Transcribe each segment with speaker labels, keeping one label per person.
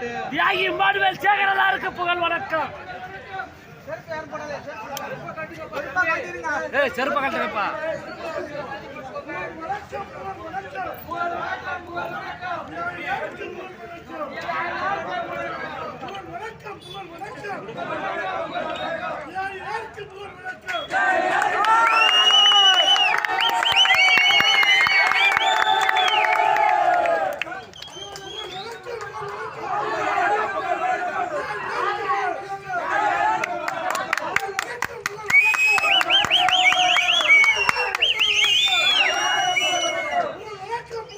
Speaker 1: தியாகி இம்மானுவேல் சேகரலாருக்கு புகழ் வணக்கம். ஏய் செருப்ப
Speaker 2: புகழ் வணக்கம்?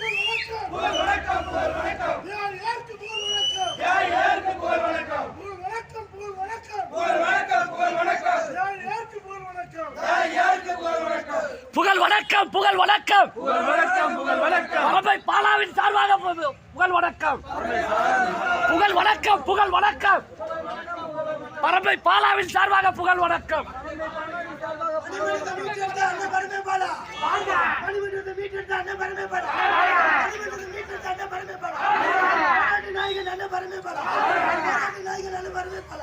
Speaker 2: வணக்கம் புகழ் வணக்கம் யார் யாருக்கு புகழ் வணக்கம் புகழ் வணக்கம் புகழ் வணக்கம் யார் யாருக்கு புகழ் வணக்கம்
Speaker 1: புகழ் வணக்கம் புகழ் வணக்கம். பரம்பை பாலாவின் சார்பாக புகழ் வணக்கம். புகழ் வணக்கம் புகழ் வணக்கம். பரம்பை பாலாவின் சார்பாக புகழ் வணக்கம்.
Speaker 3: அண்ணன் பரமே பால அண்ணன் பரமே பால.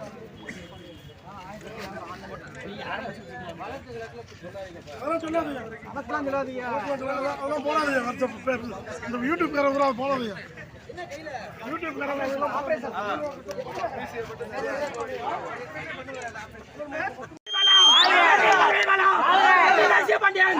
Speaker 2: இந்த யூடியூப் காரங்க போடாதீங்க யூடியூப் பாண்டியன்